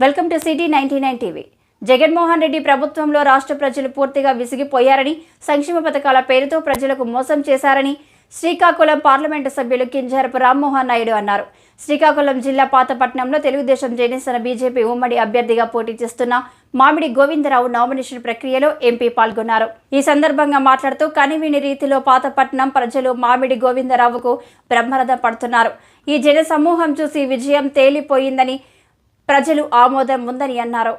Welcome to city ninety nine TV. Jaganmohan Reddy ప్రభుత్వంలో రాష్ట్ర ప్రజలు పూర్తిగా విసిగిపోయారని సంక్షేమ పథకాల పేరుతో ప్రజలకు మోసం చేశారని శ్రీకాకుళం పార్లమెంటు సభ్యులు కింజారపు రామ్మోహన్ నాయుడు అన్నారు. శ్రీకాకుళం జిల్లా పాతపట్నంలో తెలుగుదేశం జనసేన బీజేపీ ఉమ్మడి అభ్యర్థిగా పోటీ చేస్తున్న మామిడి గోవిందరావు నామినేషన్ ప్రక్రియలో ఎంపీ పాల్గొన్నారు. ఈ సందర్భంగా మాట్లాడుతూ కనివిని రీతిలో పాతపట్నం ప్రజలు మామిడి గోవిందరావుకు బ్రహ్మరథం పడుతున్నారు. ఈ జన సమూహం చూసి విజయం తేలిపోయిందని ప్రజలు ఆమోదం ఉందని అన్నారు.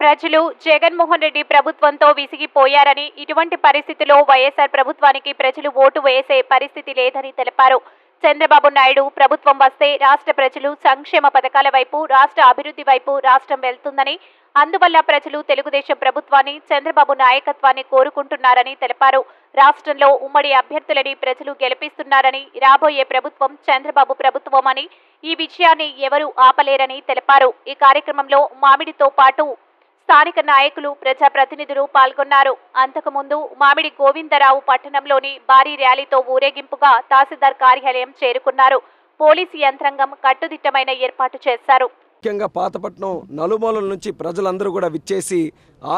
ప్రజలు జగన్మోహన్ రెడ్డి ప్రభుత్వంతో విసిగిపోయారని ఇటువంటి పరిస్థితిలో వైఎస్ఆర్ ప్రభుత్వానికి ప్రజలు ఓటు వేసే పరిస్థితి లేదని తెలిపారు. చంద్రబాబు నాయుడు ప్రభుత్వం వస్తే రాష్ట్ర ప్రజలు సంక్షేమ పథకాల వైపు రాష్ట్ర అభివృద్ధి వైపు రాష్ట్రం వెళ్తుందని అందువల్ల ప్రజలు తెలుగుదేశం ప్రభుత్వాన్ని చంద్రబాబు నాయకత్వాన్ని కోరుకుంటున్నారని తెలిపారు. రాష్ట్రంలో ఉమ్మడి అభ్యర్థులని ప్రజలు గెలిపిస్తున్నారని రాబోయే ప్రభుత్వం చంద్రబాబు ప్రభుత్వం అని ఈ విషయాన్ని ఎవరూ ఆపలేరని తెలిపారు. ఈ కార్యక్రమంలో మామిడితో పాటు స్థానిక నాయకులు ప్రజాప్రతినిధులు పాల్గొన్నారు. అంతకుముందు మామిడి గోవిందరావు పట్టణంలోని భారీ ర్యాలీతో ఊరేగింపుగా తహసీల్దార్ కార్యాలయం చేరుకున్నారు. పోలీసు యంత్రాంగం కట్టుదిట్టమైన ఏర్పాటు చేశారు. ముఖ్యంగా పాతపట్నం నలుమూలల నుంచి ప్రజలందరూ కూడా విచ్చేసి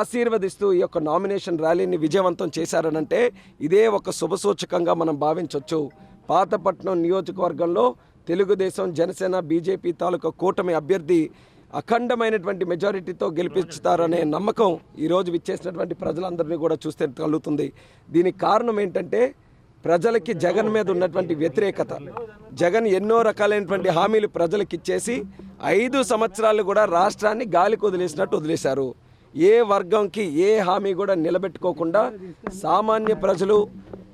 ఆశీర్వదిస్తూ ఈ యొక్క నామినేషన్ ర్యాలీని విజయవంతం చేశారనంటే ఇదే ఒక శుభసూచకంగా మనం భావించవచ్చు పాతపట్నం నియోజకవర్గంలో తెలుగుదేశం జనసేన బీజేపీ తాలూకా కూటమి అభ్యర్థి అఖండమైనటువంటి మెజారిటీతో గెలిపిస్తారనే నమ్మకం ఈరోజు విచ్చేసినటువంటి ప్రజలందరినీ కూడా చూస్తే కలుగుతుంది దీనికి కారణం ఏంటంటే ప్రజలకి జగన్ మీద ఉన్నటువంటి వ్యతిరేకత. జగన్ ఎన్నో రకాలైనటువంటి హామీలు ప్రజలకు ఇచ్చేసి ఐదు సంవత్సరాలు కూడా రాష్ట్రాన్ని గాలికి వదిలేసినట్టు వదిలేశారు. ఏ వర్గంకి ఏ హామీ కూడా నిలబెట్టుకోకుండా సామాన్య ప్రజలు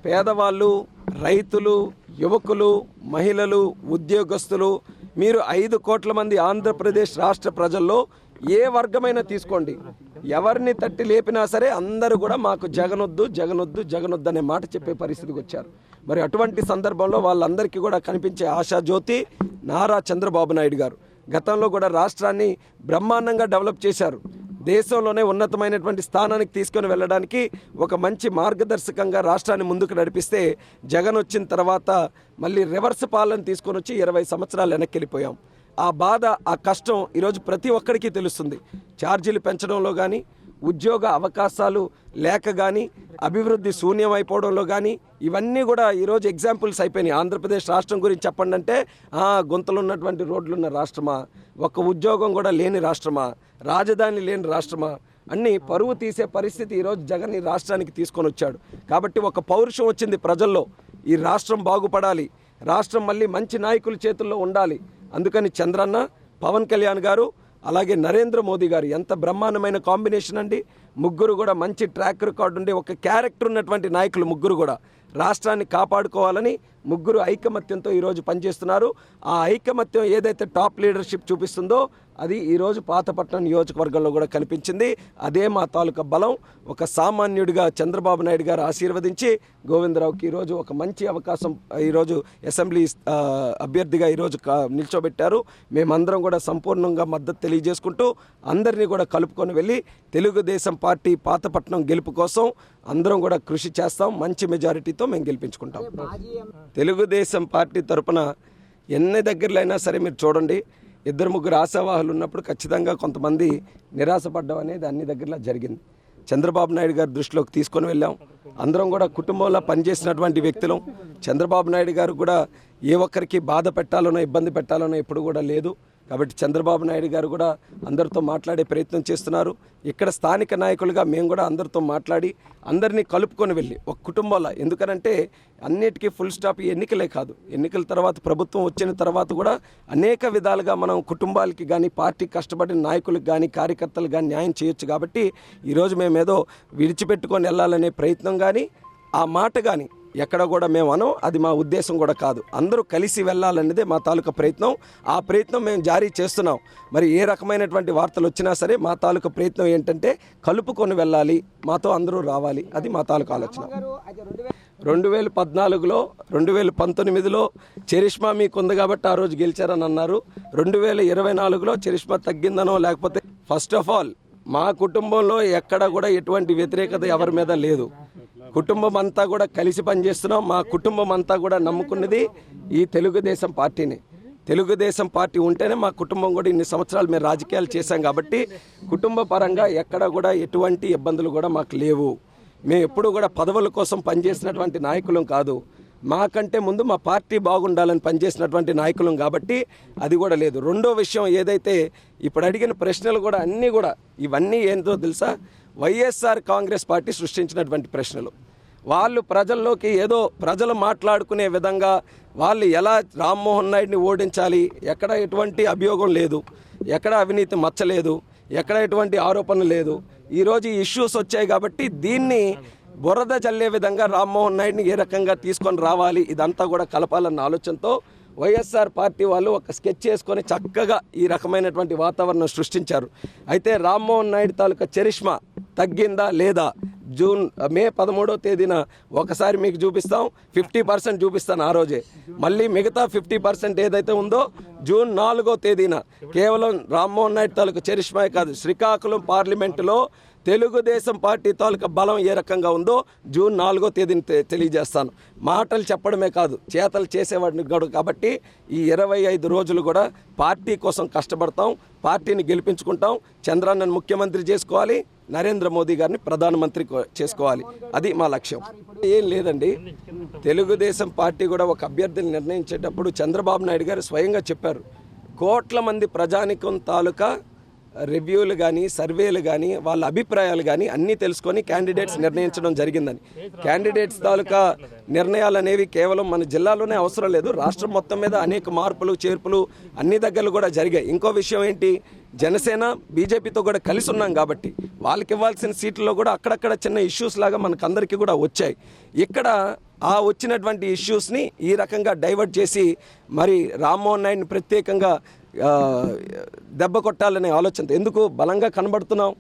పేదవాళ్ళు రైతులు యువకులు మహిళలు ఉద్యోగస్తులు మీరు ఐదు కోట్ల మంది ఆంధ్రప్రదేశ్ రాష్ట్ర ప్రజల్లో ఏ వర్గమైనా తీసుకోండి. ఎవరిని తట్టి లేపినా సరే అందరూ కూడా మాకు జగనొద్దు జగనొద్దు జగనొద్దు అనే మాట చెప్పే పరిస్థితికి వచ్చారు. మరి అటువంటి సందర్భంలో వాళ్ళందరికీ కూడా కనిపించే ఆశాజ్యోతి నారా చంద్రబాబు నాయుడు గారు. గతంలో కూడా రాష్ట్రాన్ని బ్రహ్మాండంగా డెవలప్ చేశారు. దేశంలోనే ఉన్నతమైనటువంటి స్థానానికి తీసుకొని వెళ్ళడానికి ఒక మంచి మార్గదర్శకంగా రాష్ట్రాన్ని ముందుకు నడిపిస్తే జగన్ వచ్చిన తర్వాత మళ్ళీ రివర్స్ పాలన తీసుకొని వచ్చి ఇరవై సంవత్సరాలు వెనక్కి వెళ్ళిపోయాం ఆ బాధ ఆ కష్టం ఈరోజు ప్రతి ఒక్కరికి తెలుస్తుంది. ఛార్జీలు పెంచడంలో కానీ ఉద్యోగ అవకాశాలు లేక కానీ అభివృద్ధి శూన్యమైపోవడంలో కానీ ఇవన్నీ కూడా ఈరోజు ఎగ్జాంపుల్స్ అయిపోయినాయి. ఆంధ్రప్రదేశ్ రాష్ట్రం గురించి చెప్పండి అంటే గుంతలు ఉన్నటువంటి రోడ్లున్న రాష్ట్రమా? ఒక్క ఉద్యోగం కూడా లేని రాష్ట్రమా? రాజధాని లేని రాష్ట్రమా? అన్ని పరువు తీసే పరిస్థితి ఈరోజు జగన్ ఈ రాష్ట్రానికి తీసుకొని వచ్చాడు. కాబట్టి ఒక పౌరుషం వచ్చింది ప్రజల్లో. ఈ రాష్ట్రం బాగుపడాలి. రాష్ట్రం మళ్ళీ మంచి నాయకుల చేతుల్లో ఉండాలి. అందుకని చంద్రన్న పవన్ కళ్యాణ్ గారు అలాగే నరేంద్ర మోదీ గారు ఎంత బ్రహ్మాండమైన కాంబినేషన్ అండి. ముగ్గురు కూడా మంచి ట్రాక్ రికార్డు ఉండే ఒక క్యారెక్టర్ ఉన్నటువంటి నాయకులు ముగ్గురు కూడా రాష్ట్రాన్ని కాపాడుకోవాలని ముగ్గురు ఐకమత్యంతో ఈరోజు పనిచేస్తున్నారు. ఆ ఐకమత్యం ఏదైతే టాప్ లీడర్షిప్ చూపిస్తుందో అది ఈరోజు పాతపట్నం నియోజకవర్గంలో కూడా కనిపించింది. అదే మా తాలూకా బలం. ఒక సామాన్యుడిగా చంద్రబాబు నాయుడు గారు ఆశీర్వదించి గోవిందరావుకి ఈరోజు ఒక మంచి అవకాశం ఈరోజు అసెంబ్లీ అభ్యర్థిగా ఈరోజు నిల్చోబెట్టారు. మేమందరం కూడా సంపూర్ణంగా మద్దతు తెలియజేసుకుంటూ అందరినీ కూడా కలుపుకొని వెళ్ళి తెలుగుదేశం పార్టీ పాతపట్నం గెలుపు కోసం అందరం కూడా కృషి చేస్తాం. మంచి మెజారిటీతో మేము గెలిపించుకుంటాం. తెలుగుదేశం పార్టీ తరపున ఎన్ని దగ్గరలో అయినా సరే మీరు చూడండి. ఇద్దరు ముగ్గురు ఆశావాహులు ఉన్నప్పుడు ఖచ్చితంగా కొంతమంది నిరాశపడ్డం అనేది అన్ని దగ్గరలో జరిగింది. చంద్రబాబు నాయుడు గారి దృష్టిలోకి తీసుకొని వెళ్ళాం. అందరం కూడా కుటుంబంలో పనిచేసినటువంటి వ్యక్తులు. చంద్రబాబు నాయుడు గారు కూడా ఏ ఒక్కరికి బాధ పెట్టాలనో ఇబ్బంది పెట్టాలనో ఎప్పుడు కూడా లేదు. కాబట్టి చంద్రబాబు నాయుడు గారు కూడా అందరితో మాట్లాడే ప్రయత్నం చేస్తున్నారు. ఇక్కడ స్థానిక నాయకులుగా మేము కూడా అందరితో మాట్లాడి అందరినీ కలుపుకొని వెళ్ళి ఒక కుటుంబంలో. ఎందుకనంటే అన్నిటికీ ఫుల్ స్టాప్ ఎన్నికలే కాదు. ఎన్నికల తర్వాత ప్రభుత్వం వచ్చిన తర్వాత కూడా అనేక విధాలుగా మనం కుటుంబాలకి కానీ పార్టీ కష్టపడిన నాయకులకు కానీ కార్యకర్తలు కానీ న్యాయం చేయొచ్చు కాబట్టి ఈరోజు మేము ఏదో విడిచిపెట్టుకొని వెళ్ళాలనే ప్రయత్నం కానీ ఆ మాట కానీ ఎక్కడ కూడా మేము అనం అది మా ఉద్దేశం కూడా కాదు. అందరూ కలిసి వెళ్ళాలన్నదే మా తాలూకా ప్రయత్నం. ఆ ప్రయత్నం మేము జారీ చేస్తున్నాం. మరి ఏ రకమైనటువంటి వార్తలు వచ్చినా సరే మా తాలూకా ప్రయత్నం ఏంటంటే కలుపుకొని వెళ్ళాలి మాతో అందరూ రావాలి. అది మా తాలూకా ఆలోచన. రెండు వేల పద్నాలుగులో రెండు వేల పంతొమ్మిదిలో చరిష్మా మీకు ఉంది కాబట్టి ఆ రోజు గెలిచారని అన్నారు. రెండు వేల ఇరవై నాలుగులో చరిష్మా తగ్గిందనో లేకపోతే ఫస్ట్ ఆఫ్ ఆల్ మా కుటుంబంలో ఎక్కడ కూడా ఎటువంటి వ్యతిరేకత ఎవరి మీద లేదు. కుటుంబం అంతా కూడా కలిసి పనిచేస్తున్నాం. మా కుటుంబం అంతా కూడా నమ్ముకున్నది ఈ తెలుగుదేశం పార్టీని. తెలుగుదేశం పార్టీ ఉంటేనే మా కుటుంబం కూడా ఇన్ని సంవత్సరాలు మేము రాజకీయాలు చేశాం కాబట్టి కుటుంబ పరంగా ఎక్కడ కూడా ఎటువంటి ఇబ్బందులు కూడా మాకు లేవు. మేము ఎప్పుడూ కూడా పదవుల కోసం పనిచేసినటువంటి నాయకులం కాదు. మాకంటే ముందు మా పార్టీ బాగుండాలని పనిచేసినటువంటి నాయకులం కాబట్టి అది కూడా లేదు. రెండో విషయం ఏదైతే ఇప్పుడు అడిగిన ప్రశ్నలు కూడా అన్నీ కూడా ఇవన్నీ ఏంటో తెలుసా? వైఎస్ఆర్ కాంగ్రెస్ పార్టీ సృష్టించినటువంటి ప్రశ్నలు. వాళ్ళు ప్రజల్లోకి ఏదో ప్రజలు మాట్లాడుకునే విధంగా వాళ్ళు ఎలా రామ్మోహన్ నాయుడిని ఓడించాలి ఎక్కడ ఎటువంటి అభియోగం లేదు ఎక్కడ అవినీతి మచ్చలేదు ఎక్కడ ఎటువంటి ఆరోపణ లేదు. ఈరోజు ఇష్యూస్ వచ్చాయి కాబట్టి దీన్ని బురద చల్లే విధంగా రామ్మోహన్ నాయుడిని ఏ రకంగా తీసుకొని రావాలి ఇదంతా కూడా కలపాలన్న ఆలోచనతో వైఎస్ఆర్ పార్టీ వాళ్ళు ఒక స్కెచ్ చేసుకొని చక్కగా ఈ రకమైనటువంటి వాతావరణం సృష్టించారు. అయితే రామ్మోహన్ నాయుడు తాలూకా చరిష్మా తగ్గిందా లేదా? జూన్ మే పదమూడో తేదీన ఒకసారి మీకు చూపిస్తాం ఫిఫ్టీ పర్సెంట్ చూపిస్తాను ఆ రోజే. మళ్ళీ మిగతా ఫిఫ్టీ పర్సెంట్ ఏదైతే ఉందో జూన్ నాలుగో తేదీన. కేవలం రామ్మోహన్ నాయుడు తాలూకు చరిష్మాయే కాదు శ్రీకాకుళం పార్లమెంటులో తెలుగుదేశం పార్టీ తాలూకా బలం ఏ రకంగా ఉందో జూన్ నాలుగో తేదీని తె- తెలియజేస్తాను. మాటలు చెప్పడమే కాదు చేతలు చేసేవాడిని గడు కాబట్టి ఈ ఇరవై ఐదు రోజులు కూడా పార్టీ కోసం కష్టపడతాం పార్టీని గెలిపించుకుంటాం చంద్రాన్నను ముఖ్యమంత్రి చేసుకోవాలి నరేంద్ర మోదీ గారిని ప్రధానమంత్రి కో- చేసుకోవాలి. అది మా లక్ష్యం. ఏం లేదండి. తెలుగుదేశం పార్టీ కూడా ఒక అభ్యర్థిని నిర్ణయించేటప్పుడు చంద్రబాబు నాయుడు గారు స్వయంగా చెప్పారు. కోట్ల మంది ప్రజానికం తాలూకా రివ్యూలు కానీ సర్వేలు కానీ వాళ్ళ అభిప్రాయాలు కానీ అన్నీ తెలుసుకొని క్యాండిడేట్స్ నిర్ణయించడం జరిగిందని. క్యాండిడేట్స్ తాలూకా నిర్ణయాలు అనేవి కేవలం మన జిల్లాలోనే అవసరం లేదు. రాష్ట్రం మొత్తం మీద అనేక మార్పులు చేర్పులు అన్ని దగ్గరలు కూడా జరిగాయి. ఇంకో విషయం ఏంటి? జనసేన బీజేపీతో కూడా కలిసి ఉన్నాం కాబట్టి వాళ్ళకి ఇవ్వాల్సిన సీట్లలో కూడా అక్కడక్కడ చిన్న ఇష్యూస్ లాగా మనకందరికీ కూడా వచ్చాయి. ఇక్కడ ఆ వచ్చినటువంటి ఇష్యూస్ని ఈ రకంగా డైవర్ట్ చేసి మరి రామ్మోహన్ నాయుడిని ప్రత్యేకంగా దెబ్బ కొట్టాలనే ఆలోచన ఎందుకు బలంగా కనబడుతున్నాం?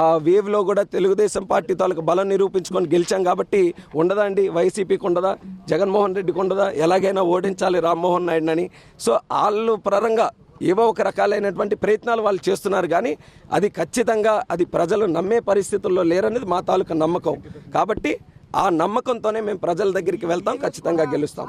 ఆ వేవ్లో కూడా తెలుగుదేశం పార్టీ తాలూకు బలం నిరూపించుకొని గెలిచాం కాబట్టి ఉండదా అండి? వైసీపీకి ఉండదా? జగన్మోహన్ రెడ్డికి ఉండదా? ఎలాగైనా ఓడించాలి రామ్మోహన్ నాయుడుని సో వాళ్ళు పరంగా ఏవో ఒక రకాలైనటువంటి ప్రయత్నాలు వాళ్ళు చేస్తున్నారు కానీ అది ఖచ్చితంగా అది ప్రజలు నమ్మే పరిస్థితుల్లో లేరనేది మా తాలూకా నమ్మకం. కాబట్టి ఆ నమ్మకంతోనే మేము ప్రజల దగ్గరికి వెళ్తాం ఖచ్చితంగా గెలుస్తాం.